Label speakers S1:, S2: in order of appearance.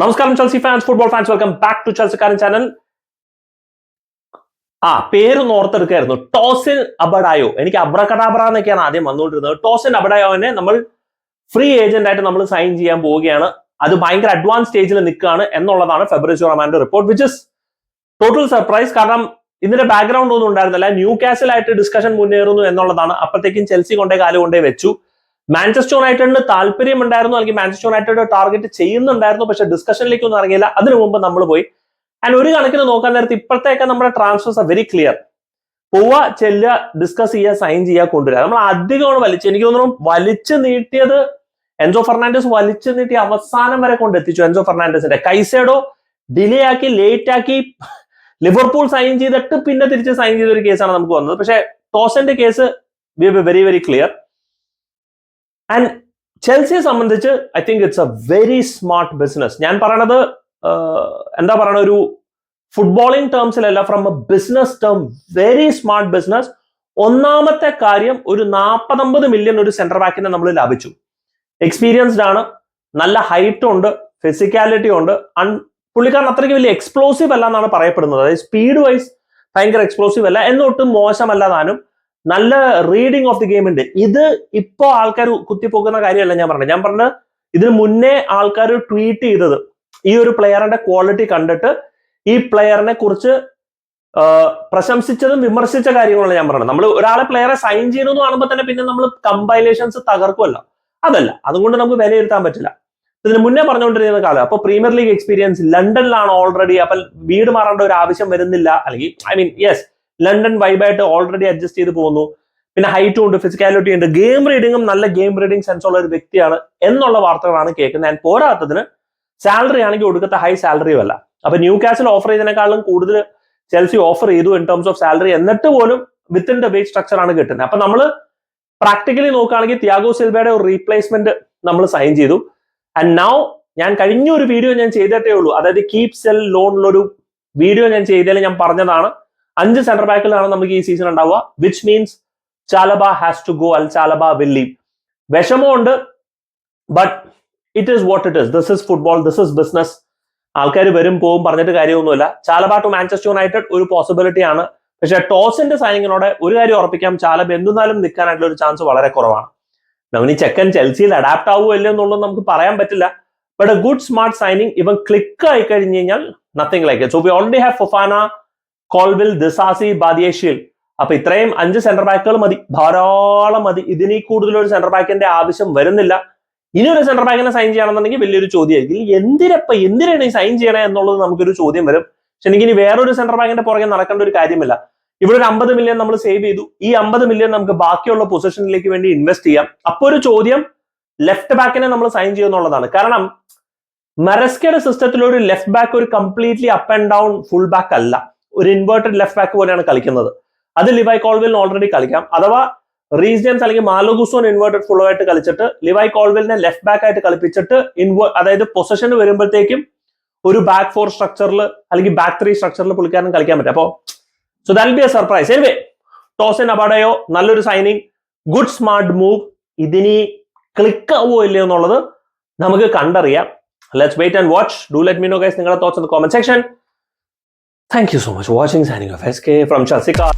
S1: നമസ്കാരം Chelsea fans football fans welcome back to ചെൽസിക്കാരൻ channel ആ പേര് ഓർത്തെടുക്കായിരുന്നു. ടോസിൻ അബഡായോ. എനിക്ക് അബ്രകടാബ്ര എന്നൊക്കെയാണ് ആദ്യം വന്നുകൊണ്ടിരുന്നത്. ടോസിൻ അബഡായോനെ നമ്മൾ ഫ്രീ ഏജന്റ് ആയിട്ട് നമ്മൾ സൈൻ ചെയ്യാൻ പോവുകയാണ്. അത് ഭയങ്കര അഡ്വാൻസ് സ്റ്റേജിൽ നിൽക്കുകയാണ് എന്നുള്ളതാണ് ഫെബ്രുവരി റഹ്മാന്റെ report which is total surprise കാരണം ഇതിന്റെ ബാക്ക്ഗ്രൗണ്ട് ഒന്നും ഉണ്ടായിരുന്നില്ല. ന്യൂ കാസിലായിട്ട് ഡിസ്കഷൻ മുന്നേറുന്നു എന്നുള്ളതാണ്. അപ്പോഴത്തേക്കും ചെൽസി കൊണ്ടേ കാൽ കൊണ്ടേ വെച്ചു. മാഞ്ചസ്റ്റർ യുണൈറ്റഡിന് താല്പര്യം ഉണ്ടായിരുന്നു അല്ലെങ്കിൽ മാഞ്ചസ്റ്റർ യുണൈറ്റഡ് ടാർഗറ്റ് ചെയ്യുന്നുണ്ടായിരുന്നു പക്ഷെ ഡിസ്കഷനിലേക്ക് ഒന്നും ഇറങ്ങിയില്ല. അതിനു മുമ്പ് നമ്മൾ പോയി. ആൻഡ് ഒരു കണക്കിന് നോക്കാൻ നേരത്തെ ഇപ്പോഴത്തേക്ക് നമ്മുടെ ട്രാൻസ്ഫേഴ്സ് വെരി ക്ലിയർ പോവുക ചെല്ലുക ഡിസ്കസ് ചെയ്യുക സൈൻ ചെയ്യുക കൊണ്ടുവരിക. നമ്മൾ അധികമാണ് വലിച്ച് എനിക്ക് തോന്നുന്നു വലിച്ചു നീട്ടിയത് എൻസോ ഫെർണാണ്ടസ് വലിച്ചു നീട്ടി അവസാനം വരെ കൊണ്ടെത്തിച്ചു എൻസോ ഫെർണാണ്ടസിന്റെ കൈസേഡോ ഡിലേ ആക്കി ലേറ്റ് ആക്കി ലിവർപൂൾ സൈൻ ചെയ്തിട്ട് പിന്നെ തിരിച്ച് സൈൻ ചെയ്ത ഒരു കേസാണ് നമുക്ക് വന്നത്. പക്ഷെ ടോസന്റെ case we very very clear and ചെൽസിയെ സംബന്ധിച്ച് I think it's a very smart business ഞാൻ പറയണത് എന്താ പറയണ ഒരു footballing ടേംസിലല്ല from a business term very smart business ഒന്നാമത്തെ കാര്യം ഒരു നാൽപ്പത്തൊമ്പത് മില്യൺ ഒരു സെന്റർ ബാക്കിനെ നമ്മൾ ലാഭിച്ചു. എക്സ്പീരിയൻസ്ഡ് ആണ് നല്ല ഹൈറ്റ് ഉണ്ട് ഫിസിക്കാലിറ്റി ഉണ്ട് അൺ പുള്ളിക്കാരൻ അത്രയ്ക്ക് വലിയ എക്സ്പ്ലോസീവ് അല്ല എന്നാണ് പറയപ്പെടുന്നത്. അതായത് സ്പീഡ് വൈസ് ഭയങ്കര എക്സ്പ്ലോസീവ് അല്ല എന്നൊട്ടും മോശമല്ല താനും. നല്ല റീഡിംഗ് ഓഫ് ദി ഗെയിം ഉണ്ട്. ഇത് ഇപ്പോ ആൾക്കാർ കുത്തിപ്പോക്കുന്ന കാര്യമല്ല ഞാൻ പറഞ്ഞത്. ഞാൻ പറഞ്ഞത് ഇതിന് മുന്നേ ആൾക്കാർ ട്വീറ്റ് ചെയ്തത് ഈ ഒരു പ്ലെയറിന്റെ ക്വാളിറ്റി കണ്ടിട്ട് ഈ പ്ലെയറിനെ കുറിച്ച് പ്രശംസിച്ചതും വിമർശിച്ച കാര്യങ്ങളാണ് ഞാൻ പറഞ്ഞത്. നമ്മൾ ഒരാളെ പ്ലെയറെ സൈൻ ചെയ്യുന്നു കാണുമ്പോൾ തന്നെ പിന്നെ നമ്മൾ കമ്പൈലേഷൻസ് തകർക്കുമല്ലോ. അതല്ല അതുകൊണ്ട് നമുക്ക് വിലയിരുത്താൻ പറ്റില്ല. ഇതിന് മുന്നേ പറഞ്ഞുകൊണ്ടിരിക്കുന്ന കാലം. അപ്പൊ പ്രീമിയർ ലീഗ് എക്സ്പീരിയൻസ് ലണ്ടനിലാണ് ഓൾറെഡി അപ്പൊ വീട് മാറേണ്ട ഒരു ആവശ്യം വരുന്നില്ല. അല്ലെങ്കിൽ ഐ മീൻ യെസ് ലണ്ടൻ വൈബായിട്ട് ഓൾറെഡി അഡ്ജസ്റ്റ് ചെയ്ത് പോകുന്നു. പിന്നെ ഹൈറ്റും ഉണ്ട് ഫിസിക്കാലിറ്റി ഉണ്ട്. ഗെയിം റീഡിങ്ങും നല്ല ഗെയിം റീഡിംഗ് സെൻസ് ഉള്ള ഒരു വ്യക്തിയാണ് എന്നുള്ള വാർത്തകളാണ് കേൾക്കുന്നത്. ഞാൻ പോരാത്തതിന് സാലറി ആണെങ്കിൽ ഒടുക്കത്തെ ഹൈ സാലറിയും അല്ല. അപ്പൊ ന്യൂ കാസിൽ ഓഫർ ചെയ്തതിനേക്കാളും കൂടുതൽ ചെൽസി ഓഫർ ചെയ്തു ഇൻ ടേംസ് ഓഫ് സാലറി എന്നിട്ട് പോലും വിത്തിൻ ദ വേജ് സ്ട്രക്ചർ ആണ് കിട്ടുന്നത്. അപ്പൊ നമ്മൾ പ്രാക്ടിക്കലി നോക്കുകയാണെങ്കിൽ തിയാഗോ സിൽവയുടെ ഒരു റീപ്ലേസ്മെന്റ് നമ്മൾ സൈൻ ചെയ്തു. ആൻഡ് നൗ ഞാൻ കഴിഞ്ഞ ഒരു വീഡിയോ ഞാൻ ചെയ്തിട്ടേ ഉള്ളൂ. അതായത് കീപ് സെൽ ലോണിലൊരു വീഡിയോ ഞാൻ ചെയ്തതിൽ ഞാൻ പറഞ്ഞതാണ്. അഞ്ച് സെന്റർ ബാക്കിലാണ് നമുക്ക് ഈ സീസൺ ഉണ്ടാവുക which means Chalobah has to go Al Chalobah will leave വിഷമമുണ്ട് but it is what it is this is football this is business ആൾക്കാർ വരും പോവും പറഞ്ഞിട്ട് കാര്യമൊന്നുമില്ല. ചാലബ ടു മാഞ്ചസ്റ്റർ യുണൈറ്റഡ് ഒരു പോസിബിലിറ്റി ആണ്. പക്ഷെ ടോസിന്റെ സൈനിങ്ങിനോടെ ഒരു കാര്യം ഉറപ്പിക്കാം ചാലബ എന്തുന്നാലും നിൽക്കാനായിട്ടുള്ള ഒരു ചാൻസ് വളരെ കുറവാണ്. നവനി ചെക്കൻ ചെൽസിയിൽ അഡാപ്റ്റ് ആവുമോ ഇല്ലയോ എന്നുള്ളത് നമുക്ക് പറയാൻ പറ്റില്ല. But a good smart signing ഇവൻ ക്ലിക്ക് ആയി കഴിഞ്ഞു കഴിഞ്ഞാൽ nothing like so we already have Fofana Colwill Disasi Badiashile അപ്പൊ ഇത്രയും അഞ്ച് സെന്റർ ബാക്കുകൾ മതി. ധാരാളം മതി. ഇതിനി കൂടുതൽ ഒരു സെന്റർ ബാക്കിന്റെ ആവശ്യം വരുന്നില്ല. ഇനി ഒരു സെന്റർ ബാക്കിനെ സൈൻ ചെയ്യണമെന്നുണ്ടെങ്കിൽ വലിയൊരു ചോദ്യമായിരിക്കും. എന്തിനപ്പ എന്തിനാണ് ഈ സൈൻ ചെയ്യണേ എന്നുള്ളത് നമുക്കൊരു ചോദ്യം വരും. പക്ഷെ എനിക്ക് ഇനി വേറൊരു സെന്റർ ബാക്കിന്റെ പുറകെ നടക്കേണ്ട ഒരു കാര്യമില്ല. ഇവിടെ ഒരു അമ്പത് മില്യൺ നമ്മൾ സേവ് ചെയ്തു. ഈ അമ്പത് മില്യൺ നമുക്ക് ബാക്കിയുള്ള പൊസിഷനിലേക്ക് വേണ്ടി ഇൻവെസ്റ്റ് ചെയ്യാം. അപ്പൊ ഒരു ചോദ്യം ലെഫ്റ്റ് ബാക്കിനെ നമ്മൾ സൈൻ ചെയ്യുന്നുള്ളതാണ് കാരണം മരസ്കയുടെ സിസ്റ്റത്തിൽ ഒരു ലെഫ്റ്റ് ബാക്ക് ഒരു completely up and down full back അല്ല. ഒരു ഇൻവേർട്ടഡ് ലെഫ്റ്റ് ബാക്ക് പോലെയാണ് കളിക്കുന്നത്. അത് ലിവായ് കോൾവെലിന് ഓൾറെഡി കളിക്കാം. അഥവാ റീജിയൻസ് അല്ലെങ്കിൽ മാലോഗുസോൺ ഇൻവേർട്ടഡ് ഫുൾ ആയിട്ട് കളിച്ചിട്ട് ലിവായ് കോൾവെലിനെ ലെഫ്റ്റ് ബാക്ക് ആയിട്ട് കളിപ്പിച്ചിട്ട് ഇൻവേ അതായത് പൊസിഷൻ വരുമ്പോഴത്തേക്കും ഒരു ബാക്ക് ഫോർ സ്ട്രക്ചറിൽ അല്ലെങ്കിൽ ബാക്ക് ത്രീ സ്ട്രക്ചറിൽ പുള്ളിക്കാരൻ കളിക്കാൻ പറ്റും. അപ്പോൾ so that be a surprise anyway Tosin അബാഡയോ നല്ലൊരു സൈനിങ് ഗുഡ് സ്മാർട്ട് മൂവ് ഇതിനി ക്ലിക്ക് ആവുമോ ഇല്ലയോ എന്നുള്ളത് നമുക്ക് കണ്ടറിയാം. Let's wait and watch do let me know guys നിങ്ങളുടെ thoughts comment section Thank you so much for watching. Signing off SK from Chelsea Car.